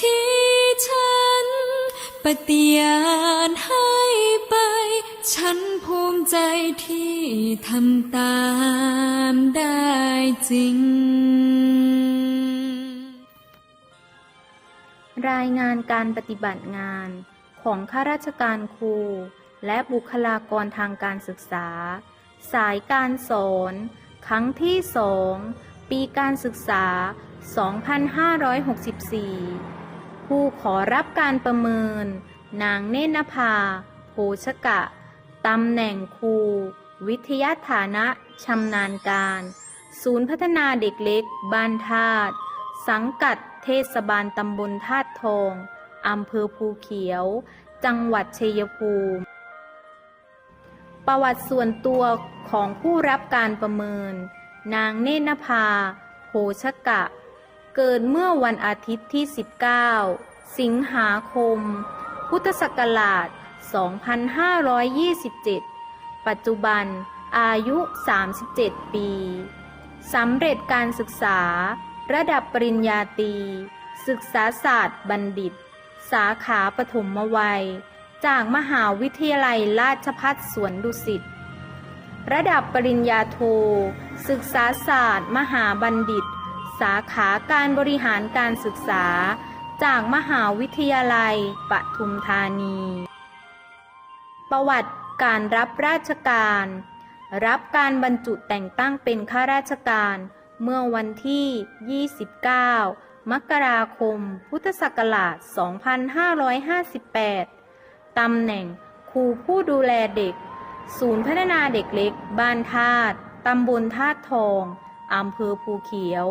ที่ฉันปฏิญาณให้ไป ฉันภูมิใจที่ทำตามได้จริง รายงานการปฏิบัติงานของข้าราชการครู และบุคลากรทางการศึกษา สายการสอน ครั้งที่สองปีการศึกษา 2564 ผู้ขอรับการประเมิน นางเนนภาโภชกะ ตำแหน่งครู วิทยาฐานะชำนาญการ ศูนย์พัฒนาเด็กเล็ก บ้านธาตุสังกัดเทศบาลตำบลธาตุทองอำเภอภูเขียว จังหวัดชัยภูมิ ประวัติส่วนตัวของผู้รับการประเมิน นางเนนภาโภชกะ เกิดเมื่อวันอาทิตย์ที่ 19 สิงหาคม พุทธศักราช 2527 ปัจจุบันอายุ 37 ปี สำเร็จการศึกษา ระดับปริญญาตรี ศึกษาศาสตร์บัณฑิต สาขาปฐมวัย จากมหาวิทยาลัยราชภัฏสวนดุสิต ระดับปริญญาโท ศึกษาศาสตร์ มหาบัณฑิต สาขาการบริหารการศึกษา จากมหาวิทยาลัยปทุมธานี ประวัติการรับราชการ รับการบรรจุแต่งตั้งเป็นข้าราชการเมื่อวันที่ 29 มกราคม พุทธศักราช 2558 ตำแหน่งครูผู้ดูแลเด็ก ศูนย์พัฒนาเด็กเล็ก บ้านธาตุตำบลธาตุทอง อำเภอภูเขียว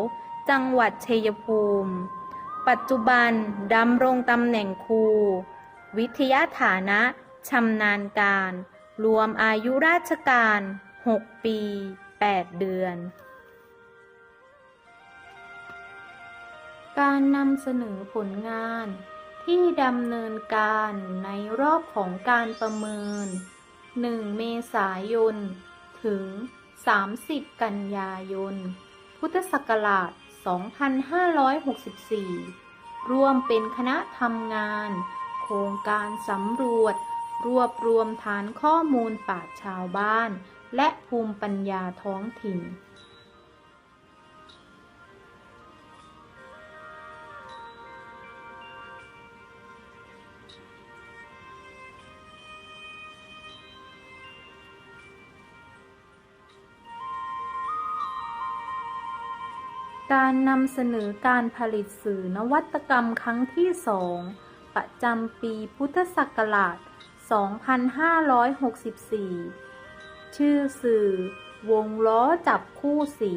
จังหวัดชัยภูมิ ปัจจุบันดำรงตำแหน่งครู วิทยาฐานะชำนาญการ รวมอายุราชการ 6 ปี 8 เดือน การนำเสนอผลงานที่ดำเนินการในรอบของการประเมิน 1 เมษายน ถึง 30 กันยายน พุทธศักราช 2564 ร่วมเป็นคณะทำงาน โครงการสำรวจ รวบรวมฐานข้อมูลป่าชาวบ้าน และภูมิปัญญาท้องถิ่น การนำเสนอการผลิตสื่อนวัตกรรมครั้งที่สองประจำปีพุทธศักราช 2564 ชื่อสื่อ วงล้อจับคู่สี